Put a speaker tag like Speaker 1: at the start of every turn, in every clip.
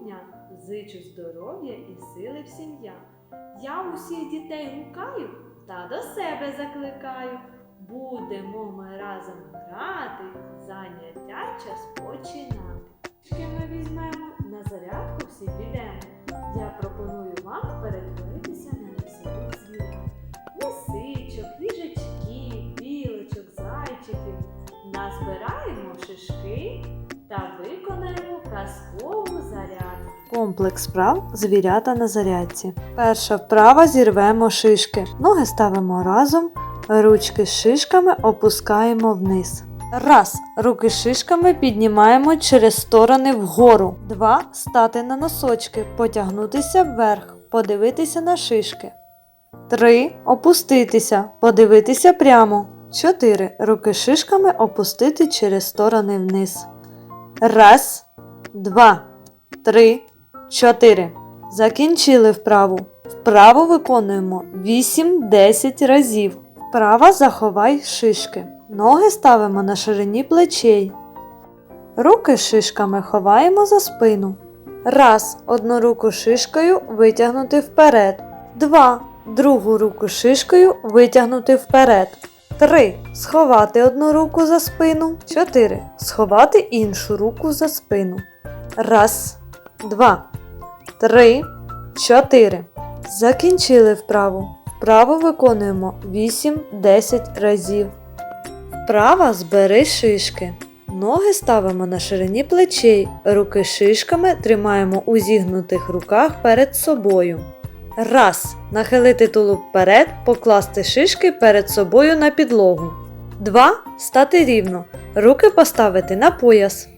Speaker 1: дня, зичу здоров'я і сили в сім'я. Я усіх дітей гукаю та до себе закликаю. Будемо ми разом грати, заняття час починати. Трішки ми візьмемо, на зарядку всі підемо. Я пропоную вам перетворитися на лісових звірят. Лисичок, їжачків, білочок, зайчиків. Назбираємо шишки та виконаємо казкову зарядку. Комплекс вправ звірята на зарядці. Перша вправа зірвемо шишки. Ноги ставимо разом, ручки з шишками опускаємо вниз. Раз. Руки шишками піднімаємо через сторони вгору. Два. Стати на носочки, потягнутися вверх, подивитися на шишки. 3. Опуститися, подивитися прямо. 4. Руки шишками опустити через сторони вниз. Раз, два, три, чотири. Закінчили вправу. Вправу виконуємо 8-10 разів. Вправа заховай шишки. Ноги ставимо на ширині плечей. Руки шишками ховаємо за спину. Раз. Одну руку шишкою витягнути вперед. Два. Другу руку шишкою витягнути вперед. 3. Сховати одну руку за спину. 4. Сховати іншу руку за спину. Раз, два, три, чотири. Закінчили вправу. Вправу виконуємо 8-10 разів. Вправа збери шишки. Ноги ставимо на ширині плечей, руки шишками тримаємо у зігнутих руках перед собою. Раз. Нахилити тулуб вперед, покласти шишки перед собою на підлогу. 2. Стати рівно. Руки поставити на пояс.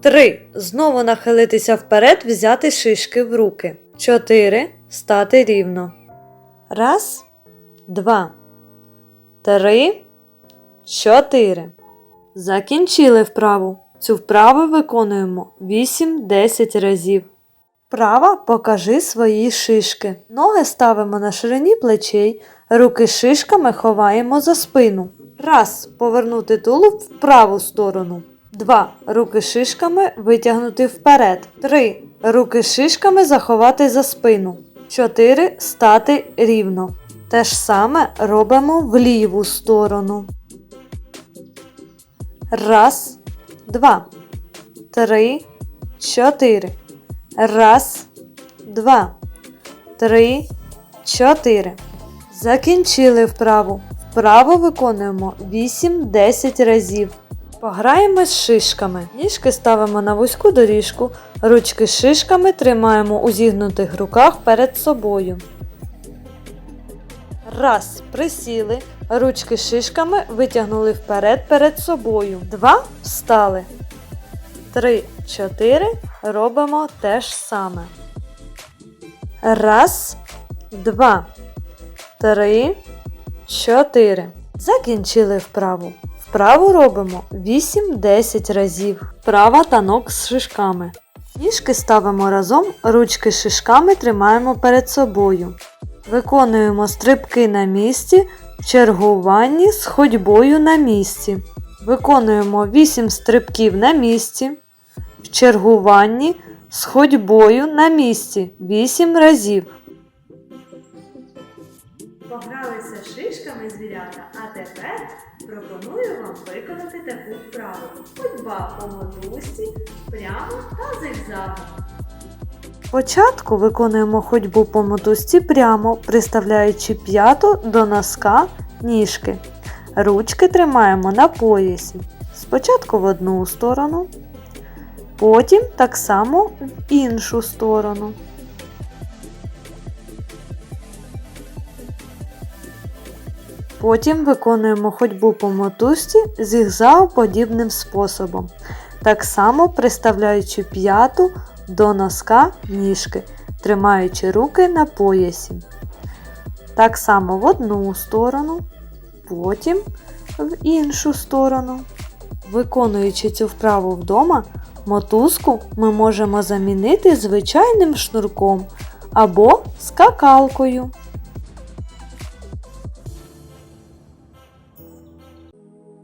Speaker 1: 3. Знову нахилитися вперед, взяти шишки в руки. 4. Стати рівно. Раз, два, три, чотири. Закінчили вправу. Цю вправу виконуємо 8-10 разів. Вправа покажи свої шишки. Ноги ставимо на ширині плечей, руки шишками ховаємо за спину. Раз. Повернути тулуб в праву сторону. 2. Руки шишками витягнути вперед. 3. Руки шишками заховати за спину. 4. Стати рівно. Те ж саме робимо в ліву сторону. Раз, два, три, чотири. Раз, два, три, чотири. Закінчили вправу. Вправу виконуємо 8-10 разів. Пограємо з шишками. Ніжки ставимо на вузьку доріжку, ручки шишками тримаємо у зігнутих руках перед собою. Раз. Присіли. Ручки шишками витягнули вперед перед собою. Два. Встали. Три, чотири. Робимо те ж саме. Раз, два, три, чотири. Закінчили вправу. Вправу робимо 8-10 разів. Права танок з шишками. Ніжки ставимо разом, ручки з шишками тримаємо перед собою. Виконуємо стрибки на місці в чергуванні з ходьбою на місці. Виконуємо 8 стрибків на місці. Чергуванні з ходьбою на місці 8 разів. Погралися шишками звірята, а тепер пропоную вам виконати таку вправу. Ходьба по мотузці прямо та зигзагом. Спочатку виконуємо ходьбу по мотузці прямо, приставляючи п'яту до носка ніжки. Ручки тримаємо на поясі. Спочатку в одну сторону, потім так само в іншу сторону. Потім виконуємо ходьбу по мотузці зігзагоподібним способом, так само приставляючи п'яту до носка ніжки, тримаючи руки на поясі. Так само в одну сторону, потім в іншу сторону. Виконуючи цю вправу вдома, мотузку ми можемо замінити звичайним шнурком або скакалкою.